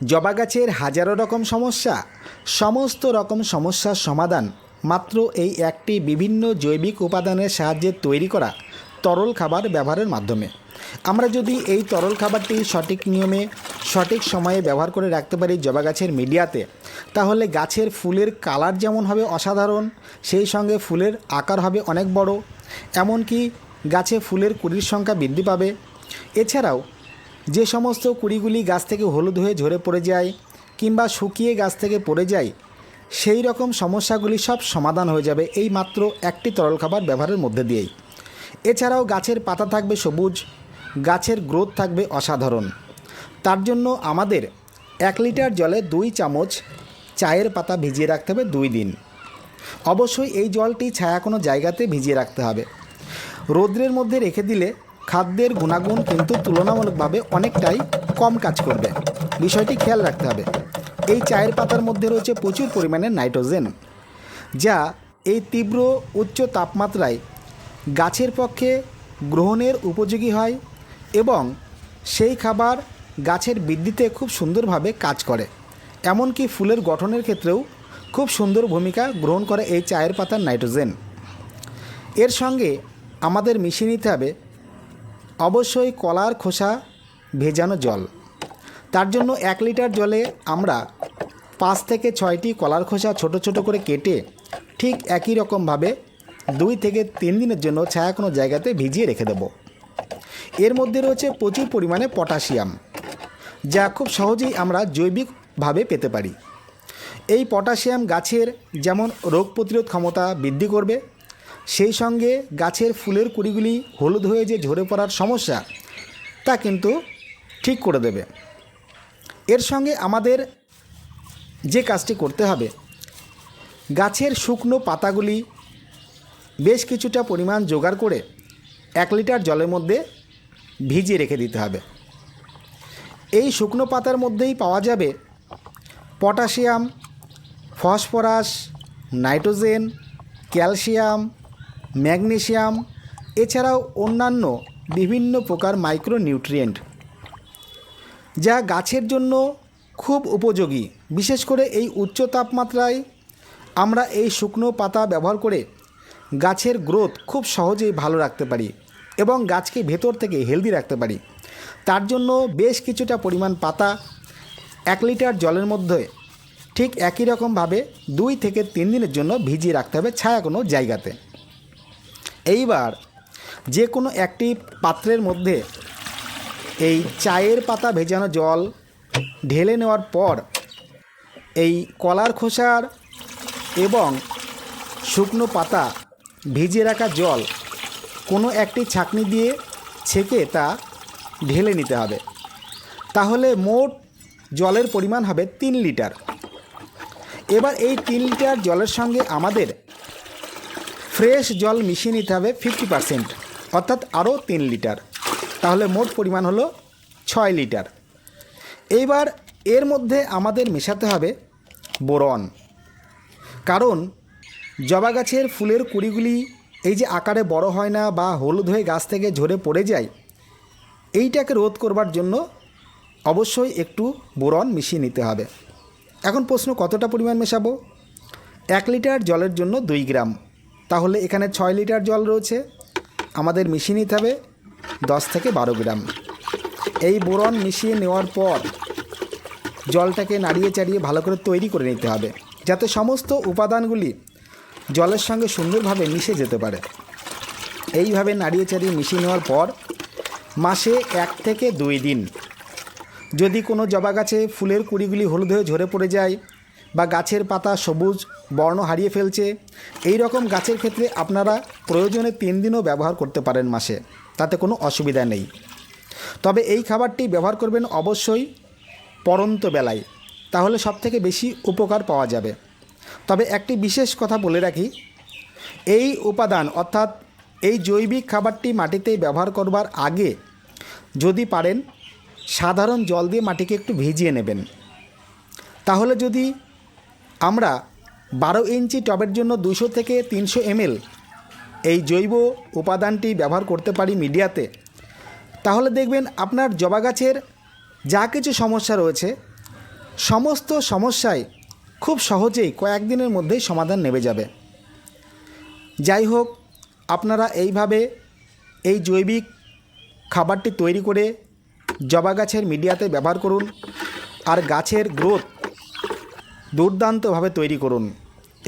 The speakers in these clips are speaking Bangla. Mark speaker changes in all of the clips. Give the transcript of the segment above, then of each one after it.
Speaker 1: জবা গাছের হাজারো রকম সমস্যা, সমস্ত রকম সমস্যার সমাধান, মাত্র এই একটি বিভিন্ন জৈবিক উপাদানের সাহায্যে তৈরি করা তরল খাবার ব্যবহারের মাধ্যমে। আমরা যদি এই তরল খাবারটি সঠিক নিয়মে, সঠিক সময়ে ব্যবহার করে রাখতে পারি জবা গাছের মিডিয়াতে, তাহলে গাছের ফুলের কালার যেমন হবে অসাধারণ, সেই সঙ্গে ফুলের আকার হবে অনেক বড়। এমনকি গাছে ফুলের কুড়ির সংখ্যা বৃদ্ধি পাবে। এছাড়াও যে সমস্ত কুড়িগুলি গাছ থেকে হলুদ হয়ে ঝরে পড়ে যায় কিংবা শুকিয়ে গাছ থেকে পড়ে যায়, সেই রকম সমস্যাগুলি সব সমাধান হয়ে যাবে এই মাত্র একটি তরল খাবার ব্যবহারের মধ্যে দিয়েই। এছাড়াও গাছের পাতা থাকবে সবুজ, গাছের গ্রোথ থাকবে অসাধারণ। তার জন্য আমাদের এক লিটার জলে দুই চামচ চায়ের পাতা ভিজিয়ে রাখতে হবে দুই দিন। অবশ্যই এই জলটি ছায়া কোনো জায়গাতে ভিজিয়ে রাখতে হবে। রৌদ্রের মধ্যে রেখে দিলে খাদ্যের গুণাগুণ কিন্তু তুলনামূলকভাবে অনেকটাই কম কাজ করবে। বিষয়টি খেয়াল রাখতে হবে। এই চায়ের পাতার মধ্যে রয়েছে প্রচুর পরিমাণে নাইট্রোজেন, যা এই তীব্র উচ্চ তাপমাত্রায় গাছের পক্ষে গ্রহণের উপযোগী হয় এবং সেই খাবার গাছের বৃদ্ধিতে খুব সুন্দরভাবে কাজ করে। এমনকি ফুলের গঠনের ক্ষেত্রেও খুব সুন্দর ভূমিকা গ্রহণ করে এই চায়ের পাতার নাইট্রোজেন। এর সঙ্গে আমাদের মিশিয়ে নিতে হবে অবশ্যই কলার খোসা ভেজানো জল। তার জন্য এক লিটার জলে আমরা পাঁচ থেকে ছয়টি কলার খোসা ছোট ছোট করে কেটে ঠিক একই রকমভাবে দুই থেকে তিন দিনের জন্য ছায়া কোনো জায়গাতে ভিজিয়ে রেখে দেব। এর মধ্যে রয়েছে প্রচুর পরিমাণে পটাশিয়াম, যা খুব সহজেই আমরা জৈবিকভাবে পেতে পারি। এই পটাশিয়াম গাছের যেমন রোগ প্রতিরোধ ক্ষমতা বৃদ্ধি করবে সেই সঙ্গে গাছের ফুলের কুড়িগুলি হলুদ হয়ে যে ঝরে পড়ার সমস্যা, তা কিন্তু ঠিক করে দেবে। এর সঙ্গে আমাদের যে কাজটি করতে হবে, গাছের শুকনো পাতাগুলি বেশ কিছুটা পরিমাণ জোগাড় করে এক লিটার জলের মধ্যে ভিজিয়ে রেখে দিতে হবে। এই শুকনো পাতার মধ্যেই পাওয়া যাবে potassium, phosphorus, nitrogen, calcium magnesium এছাড়াও অন্যান্য বিভিন্ন প্রকার মাইক্রোনিউট্রিয়েন্ট, যা গাছের জন্য খুব উপযোগী। বিশেষ করে এই উচ্চ তাপমাত্রায় আমরা এই শুকনো পাতা ব্যবহার করে গাছের গ্রোথ খুব সহজেই ভালো রাখতে পারি এবং গাছকে ভেতর থেকে হেলদি রাখতে পারি। তার জন্য বেশ কিছুটা পরিমাণ পাতা এক লিটার জলের মধ্যে ঠিক একই রকমভাবে দুই থেকে তিন দিনের জন্য ভিজিয়ে রাখতে হবে ছায়া কোনো জায়গাতে। এইবার যে কোনো একটি পাত্রের মধ্যে এই চায়ের পাতা ভেজানো জল ঢেলে নেওয়ার পর এই কলার খোসার এবং শুকনো পাতা ভিজিয়ে রাখা জল কোনো একটি ছাঁকনি দিয়ে ছেঁকে তা ঢেলে নিতে হবে। তাহলে মোট জলের পরিমাণ হবে তিন লিটার। এবার এই তিন লিটার জলের সঙ্গে আমাদের ফ্রেশ জল মিশিয়ে নিতে হবে ফিফটি পারসেন্ট, অর্থাৎ আরও তিন লিটার। তাহলে মোট পরিমাণ হলো ছয় লিটার। এইবার এর মধ্যে আমাদের মেশাতে হবে বোরন। কারণ জবা গাছের ফুলের কুড়িগুলি এই যে আকারে বড় হয় না বা হলুদ হয়ে গাছ থেকে ঝরে পড়ে যায়, এইটাকে রোধ করবার জন্য অবশ্যই একটু বোরন মিশিয়ে নিতে হবে। এখন প্রশ্ন কতটা পরিমাণ মেশাবো? এক লিটার জলের জন্য দুই গ্রাম। তাহলে এখানে ছয় লিটার জল রয়েছে। আমাদের মিশিয়ে নিতে হবে দশ থেকে বারো গ্রাম। এই বোরন মিশিয়ে নেওয়ার পর জলটাকে নাড়িয়ে চাড়িয়ে ভালো করে তৈরি করে নিতে হবে, যাতে সমস্ত উপাদানগুলি জলের সঙ্গে সুন্দরভাবে মিশে যেতে পারে। এইভাবে নাড়িয়ে চাড়িয়ে মিশিয়ে নেওয়ার পর মাসে এক থেকে দুই দিন যদি কোনো জবা গাছে ফুলের কুড়িগুলি হলুদ হয়ে ঝরে পড়ে যায় বা গাছের পাতা সবুজ বর্ণ হারিয়ে ফেলছে। এই রকম গাছের ক্ষেত্রে আপনারা প্রয়োজনে তিন দিনও ব্যবহার করতে পারেন মাসে। তাতে কোনো অসুবিধা নেই। তবে এই খাবারটি ব্যবহার করবেন অবশ্যই পরন্ত বেলায়। তাহলে সবথেকে বেশি উপকার পাওয়া যাবে। তবে একটি বিশেষ কথা বলে রাখি, এই উপাদান অর্থাৎ এই জৈবিক খাবারটি মাটিতে ব্যবহার করবার আগে যদি পারেন, সাধারণ জল দিয়ে মাটিকে একটু ভিজিয়ে নেবেন। তাহলে যদি আমরা বারো ইঞ্চি টবের জন্য দুশো থেকে তিনশো এমএল এই জৈব উপাদানটি ব্যবহার করতে পারি মিডিয়াতে। তাহলে দেখবেন আপনার জবা গাছের যা কিছু সমস্যা রয়েছে, সমস্ত সমস্যায় খুব সহজেই কয়েকদিনের মধ্যেই সমাধান নেমে যাবে। যাই হোক, আপনারা এইভাবে এই জৈবিক খাবারটি তৈরি করে জবা গাছের মিডিয়াতে ব্যবহার করুন আর গাছের গ্রোথ দুর্দান্তভাবে তৈরি করুন।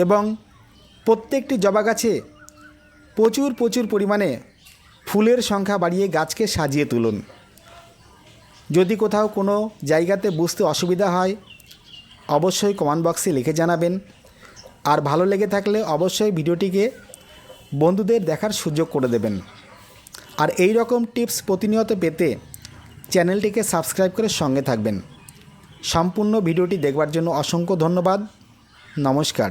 Speaker 1: এবং প্রত্যেকটি জবা গাছে প্রচুর প্রচুর পরিমাণে ফুলের সংখ্যা বাড়িয়ে গাছকে সাজিয়ে তুলুন। যদি কোথাও কোনো জায়গাতে বুঝতে অসুবিধা হয়, অবশ্যই কমেন্ট বক্সে লিখে জানাবেন। আর ভালো লেগে থাকলে অবশ্যই ভিডিওটিকে বন্ধুদের দেখার সুযোগ করে দেবেন। আর এই রকম টিপস প্রতিনিয়ত পেতে চ্যানেলটিকে সাবস্ক্রাইব করে সঙ্গে থাকবেন। সম্পূর্ণ ভিডিওটি দেখবার জন্য অসংখ্য ধন্যবাদ। নমস্কার।